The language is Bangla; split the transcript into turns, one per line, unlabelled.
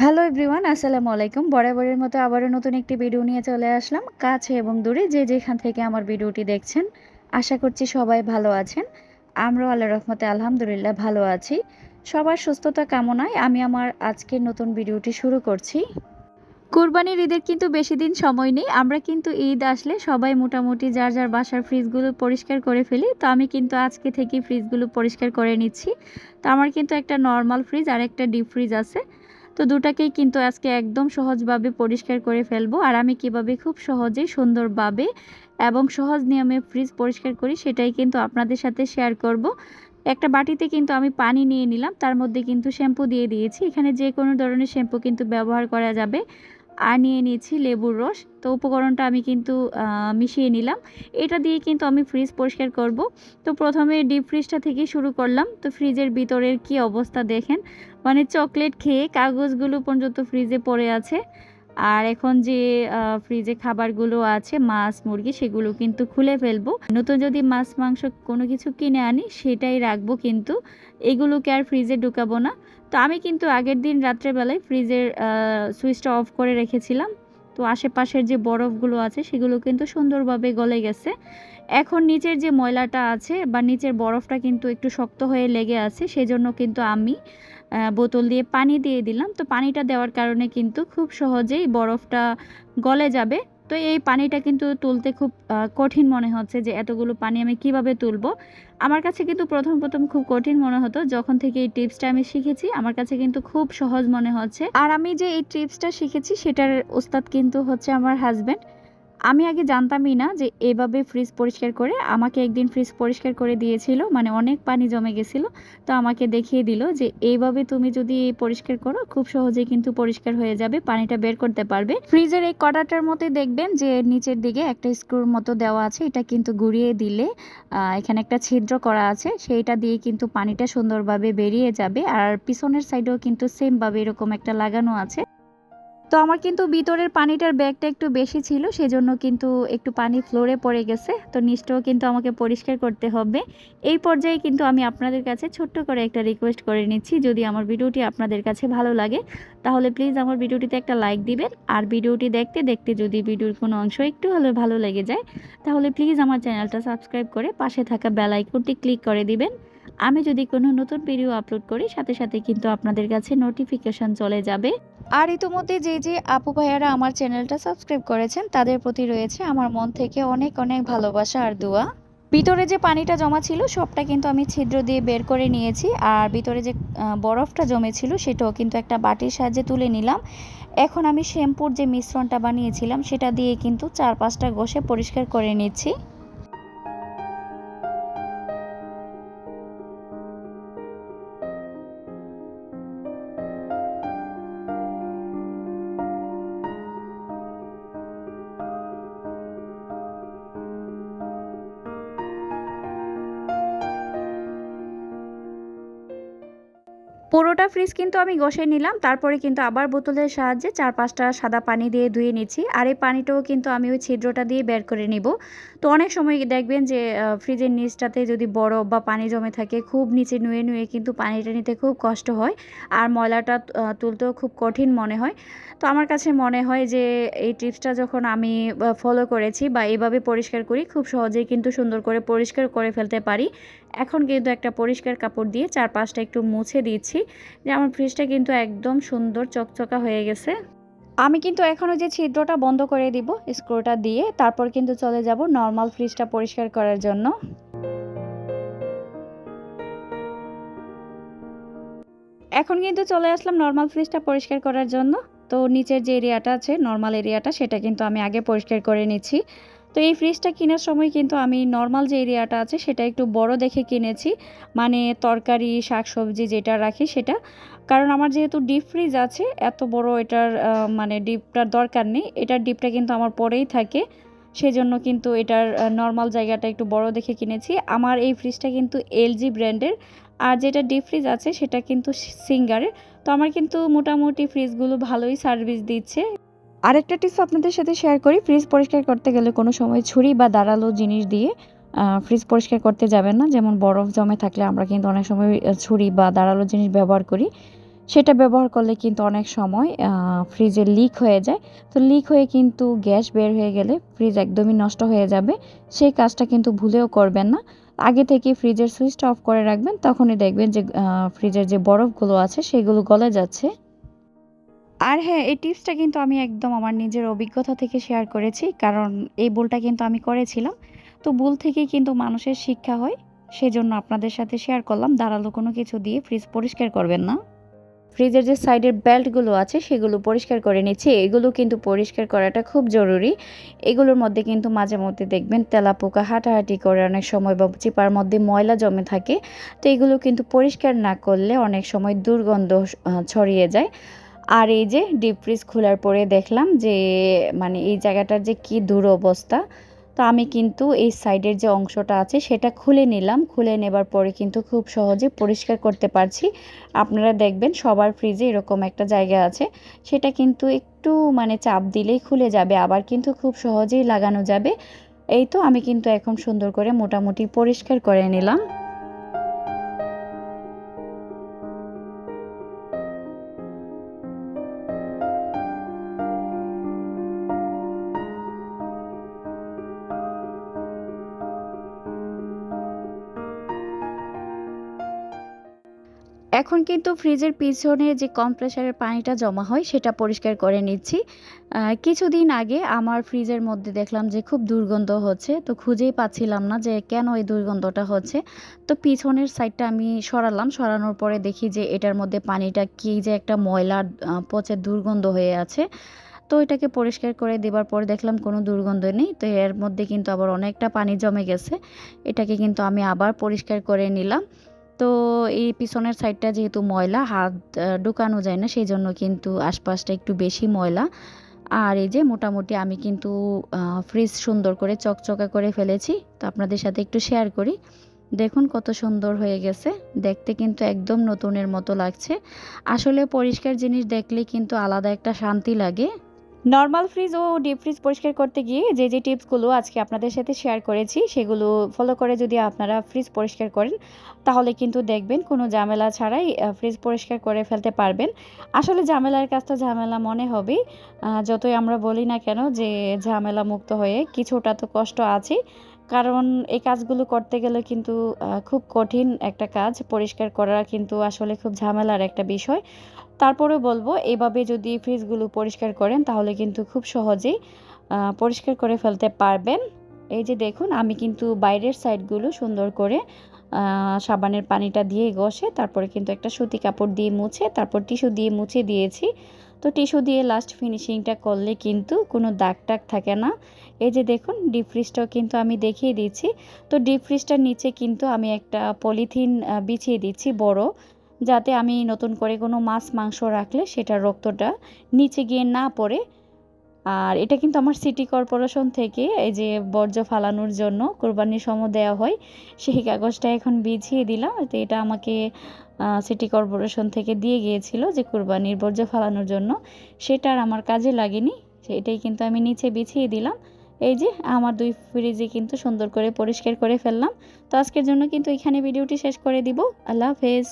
হ্যালো এভরিওয়ান, আসসালামু আলাইকুম। বরাবরের মতো আবারও নতুন একটি ভিডিও নিয়ে চলে আসলাম। কাছে এবং দূরে যে যেখান থেকে আমার ভিডিওটি দেখছেন, আশা করছি সবাই ভালো আছেন। আমরাও আল্লাহ রহমতে আলহামদুলিল্লাহ ভালো আছি। সবার সুস্থতা কামনায় আমি আমার আজকের নতুন ভিডিওটি শুরু করছি। কুরবানির ঈদের কিন্তু বেশি দিন সময় নেই। আমরা কিন্তু ঈদ আসলে সবাই মোটামুটি যার যার বাসার ফ্রিজগুলো পরিষ্কার করে ফেলি। তো আমি কিন্তু আজকে থেকেই ফ্রিজগুলো পরিষ্কার করে নিচ্ছি। তো আমার কিন্তু একটা নর্মাল ফ্রিজ আর একটা ডিপ ফ্রিজ আছে। তো দুটাকেই কিন্তু আজকে একদম সহজভাবে পরিষ্কার করে ফেলব। আর আমি কীভাবে খুব সহজেই সুন্দরভাবে এবং সহজ নিয়মে ফ্রিজ পরিষ্কার করি সেটাই কিন্তু আপনাদের সাথে শেয়ার করব। একটা বাটিতে কিন্তু আমি পানি নিয়ে নিলাম, তার মধ্যে কিন্তু শ্যাম্পু দিয়ে দিয়েছি। এখানে যে কোনো ধরনের শ্যাম্পু কিন্তু ব্যবহার করা যাবে। আর নিয়ে নিয়েছি লেবুর রস। তো উপকরণটা আমি কিন্তু মিশিয়ে নিলাম। এটা দিয়ে কিন্তু আমি ফ্রিজ পরিষ্কার করব। তো প্রথমে ডিপ ফ্রিজটা থেকে শুরু করলাম। তো ফ্রিজের ভিতরের কি অবস্থা দেখেন? মানে চকলেট খেয়ে কাগজগুলো পর্যন্ত ফ্রিজে পড়ে আছে। আর এখন যে ফ্রিজে খাবারগুলো আছে, মাছ, মুরগি, সেগুলো কিন্তু খুলে ফেলব। নতুন যদি মাছ, মাংস কোনো কিছু কিনে আনি, সেটাই রাখব কিন্তু। এগুলোকে আর ফ্রিজে ঢুকাবো না। তো আমি কিন্তু আগের দিন রাত্রেবেলায় ফ্রিজের সুইচটা অফ করে রেখেছিলাম। তো আশেপাশের যে বরফগুলো আছে সেগুলো কিন্তু সুন্দরভাবে গলে গেছে। এখন নিচের যে ময়লাটা আছে বা নিচের বরফটা কিন্তু একটু শক্ত হয়ে লেগে আছে, সেজন্য কিন্তু আমি বোতল দিয়ে পানি দিয়ে দিলাম। তো পানিটা দেওয়ার কারণে কিন্তু খুব সহজেই বরফটা গলে যাবে। তো এই পানিটা কিন্তু তুলতে খুব কঠিন মনে হচ্ছে যে এতগুলো পানি আমি কীভাবে তুলব। আমার কাছে কিন্তু প্রথম প্রথম খুব কঠিন মনে হতো। যখন থেকে এই টিপসটা আমি শিখেছি, আমার কাছে কিন্তু খুব সহজ মনে হচ্ছে। আর আমি যে এই টিপসটা শিখেছি, সেটার ওস্তাদ কিন্তু হচ্ছে আমার হাজব্যান্ড আমি আগে জানতামই না যে এভাবে ফ্রিজ পরিষ্কার করে, আমাকে একদিন ফ্রিজ পরিষ্কার করে দিয়েছিল মানে অনেক পানি জমে গেছিল, তো আমাকে দেখিয়ে দিল যে এইভাবে তুমি যদি পরিষ্কার করো, খুব সহজে কিন্তু পরিষ্কার হয়ে যাবে, পানিটা বের করতে পারবে। ফ্রিজের এই কড়াটার মধ্যে দেখবেন যে নিচের দিকে একটা স্ক্রুর মতো দেওয়া আছে, এটা কিন্তু ঘুরিয়ে দিলে এখানে একটা ছিদ্র করা আছে, সেইটা দিয়ে কিন্তু পানিটা সুন্দরভাবে বেরিয়ে যাবে, আর পিছনের সাইডেও কিন্তু সেমভাবে এরকম একটা লাগানো আছে। তো আমার কিন্তু ভিতরের পানিটার ব্যাগটা একটু বেশি ছিল, সেজন্য কিন্তু একটু পানি ফ্লোরে পড়ে গেছে। তো নিচটাও কিন্তু আমাকে পরিষ্কার করতে হবে। এই পর্যায়ে কিন্তু আমি আপনাদের কাছে ছোট্ট করে একটা রিকোয়েস্ট করে নিচ্ছি। যদি আমার ভিডিওটি আপনাদের কাছে ভালো লাগে, তাহলে প্লিজ আমার ভিডিওটিতে একটা লাইক দিবেন। আর ভিডিওটি দেখতে দেখতে যদি ভিডিওর কোনো অংশ একটু হলেও ভালো লেগে যায়, তাহলে প্লিজ আমার চ্যানেলটা সাবস্ক্রাইব করে পাশে থাকা বেল আইকনটি ক্লিক করে দিবেন। আমি যদি কোনো নতুন ভিডিও আপলোড করি, সাথে সাথে কিন্তু আপনাদের কাছে নোটিফিকেশান চলে যাবে। আর ইতোমধ্যে যে যে আপু ভাইয়ারা আমার চ্যানেলটা সাবস্ক্রাইব করেছেন, তাদের প্রতি রয়েছে আমার মন থেকে অনেক অনেক ভালোবাসা আর দোয়া। ভিতরে যে পানিটা জমা ছিল, সবটা কিন্তু আমি ছিদ্র দিয়ে বের করে নিয়েছি, আর ভিতরে যে বরফটা জমেছিল, সেটাও কিন্তু একটা বাটির সাহায্যে তুলে নিলাম। এখন আমি শ্যাম্পুর যে মিশ্রণটা বানিয়েছিলাম, সেটা দিয়ে কিন্তু চার পাঁচটা ঘষে পরিষ্কার করে নিচ্ছি। পুরোটা ফ্রিজ কিন্তু আমি ঘষে নিলাম। তারপরে কিন্তু আবার বোতলের সাহায্যে চার পাঁচটা সাদা পানি দিয়ে ধুয়ে নিচ্ছি। আর এই পানিটাও কিন্তু আমি ওই ছিদ্রটা দিয়ে বের করে নিব। তো অনেক সময় দেখবেন যে ফ্রিজের নিচটাতে যদি বরফ বা পানি জমে থাকে, খুব নিচে নুয়ে নুয়ে কিন্তু পানিটা নিতে খুব কষ্ট হয়। আর ময়লাটা তুলতেও খুব কঠিন মনে হয়। তো আমার কাছে মনে হয় যে, এই টিপসটা যখন আমি ফলো করেছি বা এইভাবে পরিষ্কার করি, খুব সহজেই কিন্তু সুন্দর করে পরিষ্কার করে ফেলতে পারি। এখন কিন্তু একটা পরিষ্কার কাপড় দিয়ে চার পাঁচটা একটু মুছে দিচ্ছি। যে আমার ফ্রিজটা কিন্তু একদম সুন্দর চকচকা হয়ে গেছে। আমি কিন্তু এখনও যে ছিদ্রটা বন্ধ করে দিব স্ক্রুটা দিয়ে তারপর কিন্তু চলে যাব নর্মাল ফ্রিজটা পরিষ্কার করার জন্য। এখন কিন্তু চলে আসলাম নর্মাল ফ্রিজটা পরিষ্কার করার জন্য। তো নিচের যে এরিয়াটা আছে নর্মাল এরিয়াটা সেটা কিন্তু আমি আগে পরিষ্কার করে নিচ্ছি। তো এই ফ্রিজটা কেনার সময় কিন্তু আমি নর্মাল যে এরিয়াটা আছে, সেটা একটু বড় দেখে কিনেছি। মানে তরকারি, শাকসবজি যেটা রাখি সেটা। কারণ আমার যেহেতু ডিপ ফ্রিজ আছে, এত বড় এটার মানে ডিপটার দরকার নেই। এটার ডিপটা কিন্তু আমার পরেই থাকে। সেজন্য কিন্তু এটার নর্মাল জায়গাটা একটু বড় দেখে কিনেছি। আমার এই ফ্রিজটা কিন্তু এলজি ব্র্যান্ডের আর যেটা ডিপ ফ্রিজ আছে, সেটা কিন্তু সিঙ্গারের। তো আমার কিন্তু মোটামুটি ফ্রিজগুলো ভালোই সার্ভিস দিচ্ছে। আরেকটা টিপস আপনাদের সাথে শেয়ার করি ফ্রিজ পরিষ্কার করতে গেলে কোনো সময় ছুরি বা দাঁড়াল জিনিস দিয়ে ফ্রিজ পরিষ্কার করতে যাবেন না। যেমন বরফ জমে থাকলে আমরা কিন্তু অনেক সময় ছুরি বা দাঁড়াল জিনিস ব্যবহার করি। সেটা ব্যবহার করলে কিন্তু অনেক সময় ফ্রিজে লিক হয়ে যায়। তো লিক হয়ে কিন্তু গ্যাস বের হয়ে গেলে ফ্রিজ একদমই নষ্ট হয়ে যাবে। সেই কাজটা কিন্তু ভুলেও করবেন না। আগে থেকে ফ্রিজের সুইচটা অফ করে রাখবেন, তখনই দেখবেন যে ফ্রিজের যে বরফগুলো আছে, সেগুলো গলে যাচ্ছে। আর হ্যাঁ এই টিপসটা কিন্তু আমি একদম আমার নিজের অভিজ্ঞতা থেকে শেয়ার করেছি, কারণ এই ভুলটা কিন্তু আমি করেছিলাম। তো ভুল থেকেই কিন্তু মানুষের শিক্ষা হয়, সেজন্য আপনাদের সাথে শেয়ার করলাম। দাঁড়াল কোনো কিছু দিয়ে ফ্রিজ পরিষ্কার করবেন না। ফ্রিজের যে সাইডের বেল্টগুলো আছে, সেগুলো পরিষ্কার করে নিচ্ছি। এগুলো কিন্তু পরিষ্কার করাটা খুব জরুরি। এগুলোর মধ্যে কিন্তু মাঝে মধ্যে দেখবেন তেলাপোকা হাঁটাহাঁটি করে অনেক সময় বা চিপার মধ্যে ময়লা জমে থাকে। তো এগুলো কিন্তু পরিষ্কার না করলে অনেক সময় দুর্গন্ধ ছড়িয়ে যায়। আর এই যে ডিপ ফ্রিজ খোলার পরে দেখলাম যে মানে এই জায়গাটার যে কি দুরবস্থা, তো আমি কিন্তু এই সাইডের যে অংশটা আছে সেটা খুলে নিলাম। খুলে নেবার পরে কিন্তু খুব সহজে পরিষ্কার করতে পারছি। আপনারা দেখবেন সবার ফ্রিজে এরকম একটা জায়গা আছে। সেটা কিন্তু একটু মানে চাপ দিলেই খুলে যাবে, আবার কিন্তু খুব সহজেই লাগানো যাবে। এই তো আমি কিন্তু এখন সুন্দর করে মোটামুটি পরিষ্কার করে নিলাম। এখন কিন্তু ফ্রিজের পিছনে যে কম্প্রেসারের পানিটা জমা হয়, সেটা পরিষ্কার করে নিচ্ছি। কিছুদিন আগে আমার ফ্রিজের মধ্যে দেখলাম যে খুব দুর্গন্ধ হচ্ছে, তো খুঁজেই পাচ্ছিলাম না যে কেন এই দুর্গন্ধটা হচ্ছে। তো পিছনের সাইডটা আমি সরালাম, সরানোর পরে দেখি যে এটার মধ্যে পানিটা কি যে একটা ময়লা পচে দুর্গন্ধ হয়ে আছে। তো এটাকে পরিষ্কার করে দেবার পর দেখলাম কোনো দুর্গন্ধ নেই, তো এর মধ্যে কিন্তু আবার অনেকটা পানি জমে গেছে। এটাকে কিন্তু আমি আবার পরিষ্কার করে নিলাম। তো এই পিছনের সাইডটা যেহেতু ময়লা, হাত ঢুকানো যায় না সেই জন্য কিন্তু আশপাশটা একটু বেশি ময়লা। আর এই যে মোটামুটি আমি কিন্তু ফ্রিজ সুন্দর করে চকচকা করে ফেলেছি। তো আপনাদের সাথে একটু শেয়ার করি। দেখুন কত সুন্দর হয়ে গেছে। দেখতে কিন্তু একদম নতুনের মতো লাগছে। আসলে পরিষ্কার জিনিস দেখলে কিন্তু আলাদা একটা শান্তি লাগে। নর্মাল ফ্রিজ ও ডিপ ফ্রিজ পরিষ্কার করতে গিয়ে যে যে টিপসগুলো আজকে আপনাদের সাথে শেয়ার করেছি, সেগুলো ফলো করে যদি আপনারা ফ্রিজ পরিষ্কার করেন, তাহলে কিন্তু দেখবেন কোনো ঝামেলা ছাড়াই ফ্রিজ পরিষ্কার করে ফেলতে পারবেন। আসলে ঝামেলার কাজটা ঝামেলা মনে হবে। যতই আমরা বলি না কেন যে, ঝামেলা মুক্ত হয়ে কিছুটা তো কষ্ট আছে। কারণ এই কাজগুলো করতে গেলে কিন্তু খুব কঠিন একটা কাজ। পরিষ্কার করা কিন্তু আসলে খুব ঝামেলার একটা বিষয়। তারপরেও বলব, এভাবে যদি ফ্রিজগুলো পরিষ্কার করেন তাহলে কিন্তু খুব সহজেই পরিষ্কার করে ফেলতে পারবেন। এই যে দেখুন, আমি কিন্তু বাইরের সাইডগুলো সুন্দর করে সাবানের পানিটা দিয়ে ঘষে, তারপরে কিন্তু একটা সুতি কাপড় দিয়ে মুছে, তারপর টিস্যু দিয়ে মুছে দিয়েছি। তো টিস্যু দিয়ে লাস্ট ফিনিশিংটা করলে কিন্তু কোনো দাগ টাগ থাকে না। এই যে দেখুন ডিপ ফ্রিজটাও কিন্তু আমি দেখিয়ে দিচ্ছি। তো ডিপ ফ্রিজটার নিচে কিন্তু আমি একটা পলিথিন বিছিয়ে দিচ্ছি বড়, যাতে আমি নতুন করে কোনো মাছ, মাংস রাখলে সেটার রক্তটা নিচে গিয়ে না পড়ে। আর এটা কিন্তু আমার সিটি কর্পোরেশন থেকে এই যে বর্জ্য ফালানোর জন্য কোরবানির সময় দেওয়া হয়। সেই কাগজটা এখন বিছিয়ে দিলাম। তো এটা আমাকে সিটি কর্পোরেশন থেকে দিয়ে গিয়েছিল যে কোরবানির বর্জ্য ফালানোর জন্য। সেটা আর আমার কাজে লাগেনি। সেটাই কিন্তু আমি নিচে বিছিয়ে দিলাম। এই যে আমার দুই ফ্রিজে কিন্তু সুন্দর করে পরিষ্কার করে ফেললাম। তো আজকের জন্য কিন্তু এখানে ভিডিওটি শেষ করে দিব। আল্লাহ হাফেজ।